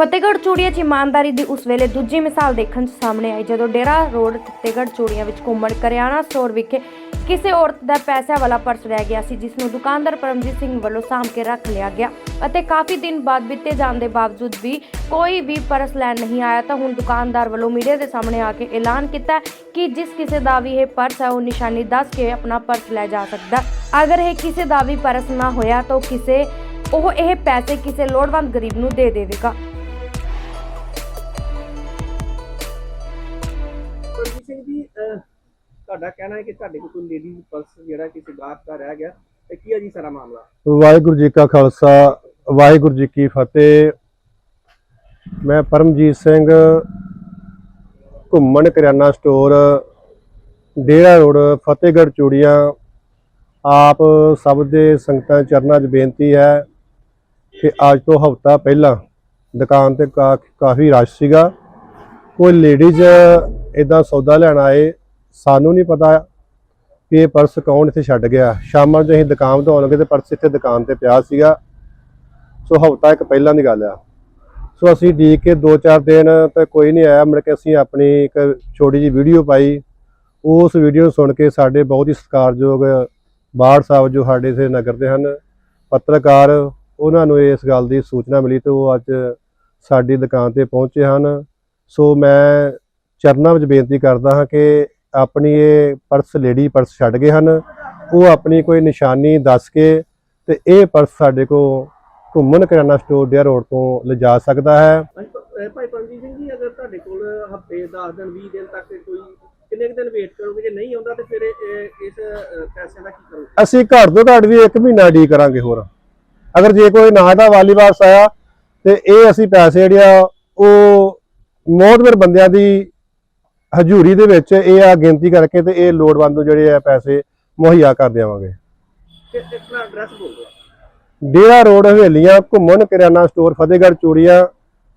ਫਤਿਹਗੜ੍ਹ ਚੂੜੀਆਂ 'ਚ ਇਮਾਨਦਾਰੀ ਦੀ ਉਸ ਵੇਲੇ ਦੂਜੀ ਮਿਸਾਲ ਦੇਖਣ 'ਚ ਸਾਹਮਣੇ ਆਈ, ਜਦੋਂ ਡੇਰਾ ਰੋਡ ਫਤਿਹਗੜ੍ਹ ਚੂੜੀਆਂ ਵਿੱਚ ਘੁੰਮਣ ਕਰਿਆਣਾ ਸਟੋਰ ਵਿਖੇ ਕਿਸੇ ਔਰਤ ਦਾ ਪੈਸਿਆਂ ਵਾਲਾ ਪਰਸ ਰਹਿ ਗਿਆ ਸੀ, ਜਿਸ ਨੂੰ ਦੁਕਾਨਦਾਰ ਪਰਮਜੀਤ ਸਿੰਘ ਵੱਲੋਂ ਸਾਂਭ ਕੇ ਰੱਖ ਲਿਆ ਗਿਆ ਅਤੇ ਕਾਫੀ ਦਿਨ ਬਾਅਦ ਬੀਤੇ ਜਾਣ ਦੇ ਬਾਵਜੂਦ ਵੀ ਕੋਈ ਵੀ ਪਰਸ ਲੈਣ ਨਹੀਂ ਆਇਆ, ਤਾਂ ਹੁਣ ਦੁਕਾਨਦਾਰ ਵੱਲੋਂ ਮੀਡੀਆ ਦੇ ਸਾਹਮਣੇ ਆ ਕੇ ਐਲਾਨ ਕੀਤਾ ਕਿ ਜਿਸ ਕਿਸੇ ਦਾ ਵੀ ਇਹ ਪਰਸ ਹੈ, ਉਹ ਨਿਸ਼ਾਨੀ ਦੱਸ ਕੇ ਆਪਣਾ ਪਰਸ ਲੈ ਜਾ ਸਕਦਾ ਅਗਰ ਇਹ ਕਿਸੇ ਦਾ ਵੀ ਪਰਸ ਨਾ ਹੋਇਆ, ਤਾਂ ਕਿਸੇ, ਉਹ ਇਹ ਪੈਸੇ ਕਿਸੇ ਲੋੜਵੰਦ ਗਰੀਬ ਨੂੰ ਦੇ ਦੇਵੇਗਾ। ਸਿੰਘ ਜੀ ਤੁਹਾਡਾ ਕਹਿਣਾ ਹੈ ਕਿ ਤੁਹਾਡੇ ਕੋਲ ਕੋਈ ਲੇਡੀ ਪਰਸ ਜਿਹੜਾ ਕਿਸੇ ਗਾਹਕ ਦਾ ਰਹਿ ਗਿਆ, ਤੇ ਕੀ ਹੈ ਜੀ ਸਾਰਾ ਮਾਮਲਾ? ਵਾਹਿਗੁਰੂ ਜੀ ਕਾ ਖਾਲਸਾ, ਵਾਹਿਗੁਰੂ ਜੀ ਕੀ ਫਤਿਹ। ਮੈਂ ਪਰਮਜੀਤ ਸਿੰਘ, ਘੁੰਮਣ ਕਰਿਆਨਾ ਸਟੋਰ, ਡੇਰਾ ਰੋਡ, ਫਤਿਹਗੜ੍ਹ ਚੂੜੀਆਂ। ਆਪ ਸਭ ਦੇ ਸੰਗਤਾਂ ਚਰਨਾਂ 'ਚ ਬੇਨਤੀ ਹੈ ਕਿ ਅੱਜ ਤੋਂ ਹਫ਼ਤਾ ਪਹਿਲਾਂ ਦੁਕਾਨ ਤੇ ਕਾ- ਕਾਫੀ ਰਸ਼ ਸੀਗਾ। ਕੋਈ ਲੇਡੀਜ਼ ਇਦਾਂ ਸੌਦਾ ਲੈਣ ਆਏ, ਸਾਨੂੰ ਨਹੀਂ ਪਤਾ ਕਿ ਇਹ ਪਰਸ ਕੌਣ ਇੱਥੇ ਛੱਡ ਗਿਆ। ਸ਼ਾਮਾਂ ਨੂੰ ਅਸੀਂ ਦੁਕਾਨ ਤੋਂ ਆਉਣ ਲੱਗੇ ਤੇ ਪਰਸ ਇੱਥੇ ਦੁਕਾਨ ਤੇ ਪਿਆ ਸੀਗਾ। ਸੋ ਹਫ਼ਤਾ ਇੱਕ ਪਹਿਲਾਂ ਦੀ ਗੱਲ ਆ। ਸੋ ਅਸੀਂ ਡੀਕ ਕੇ 2-4 ਦਿਨ ਤੇ ਕੋਈ ਨਹੀਂ ਆਇਆ ਮੁੜ ਕੇ ਅਸੀਂ ਆਪਣੀ ਇੱਕ ਛੋਟੀ ਜਿਹੀ ਵੀਡੀਓ ਪਾਈ। ਉਸ ਵੀਡੀਓ ਨੂੰ ਸੁਣ ਕੇ ਸਾਡੇ ਬਹੁਤ ਹੀ ਸਤਿਕਾਰਯੋਗ ਬਾੜ ਸਾਹਿਬ ਜੋ ਸਾਡੇ ਇਥੇ ਨਗਰ ਦੇ ਹਨ, ਪੱਤਰਕਾਰ, ਉਹਨਾਂ ਨੂੰ ਇਸ ਗੱਲ ਦੀ ਸੂਚਨਾ ਮਿਲੀ ਤੇ ਉਹ ਅੱਜ ਸਾਡੀ ਦੁਕਾਨ ਤੇ ਪਹੁੰਚੇ ਹਨ। ਸੋ ਮੈਂ ਚਰਨਾਂ ਵਿੱਚ ਬੇਨਤੀ ਕਰਦਾ ਹਾਂ ਕਿ ਆਪਣੀ ਇਹ ਪਰਸ ਲੇਡੀ ਪਰਸ ਛੱਡ ਗਏ ਹਨ। ਉਹ ਆਪਣੀ ਕੋਈ ਨਿਸ਼ਾਨੀ ਦੱਸ ਕੇ ਤੇ ਇਹ ਪਰਸ ਸਾਡੇ ਕੋ ਘੁੰਮਣ ਕਰਿਆਨਾ ਸਟੋਰ ਡੇਅਰ ਰੋਡ ਤੋਂ ਲਿਜਾ ਸਕਦਾ ਹੈ। ਹਾਂਜੀ, ਪ- ਅਹ ਭਾਈ ਪਰਮਜੀਤ ਸਿੰਘ ਜੀ ਅਗਰ ਤੁਹਾਡੇ ਕੋਲ ਹਫ਼ਤੇ 10 ਦਿਨ 20 ਦਿਨ ਤੱਕ ਕੋਈ ਕਿੰਨੇ ਕੁ ਦਿਨ ਵੇਟ ਕਰੋਗੇ? ਜੇ ਨਹੀਂ ਆਉਂਦਾ ਤੇ ਫਿਰ ਇਹ- ਇਹ- ਇਸ ਅਹ, ਪੈਸੇ ਦਾ ਕੀ ਕਰੋਗੇ? ਅਸੀਂ ਘੱਟ ਤੋਂ ਘੱਟ ਵੀ 1 ਮਹੀਨਾ ਡੀ ਕਰਾਂਗੇ ਹੋਰ। ਅਗਰ ਜੇ ਕੋਈ ਨਾ ਦਾ ਵਾਲੀ ਵਾਪਸ ਆਇਆ ਤੇ ਇਹ ਅਸੀਂ ਪੈਸੇ ਜਿਹੜੇ ਆ ਉਹ ਮੌਤਬਰ ਬੰਦਿਆਂ ਦੀ ਹਜ਼ੂਰੀ ਦੇ ਵਿੱਚ ਇਹ ਆ ਗਿਣਤੀ ਕਰਕੇ ਤੇ ਇਹ ਲੋੜਵੰਦ ਨੂੰ ਜਿਹੜੇ ਆ ਪੈਸੇ ਮੁਹੱਈਆ ਕਰ ਦੇਵਾਂਗੇ। ਡੇਰਾ ਰੋਡ ਹਵੇਲੀਆਂ ਘੁੰਮਣ kirana store Fatehgarh Churian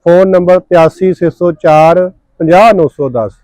phone number 8364 50910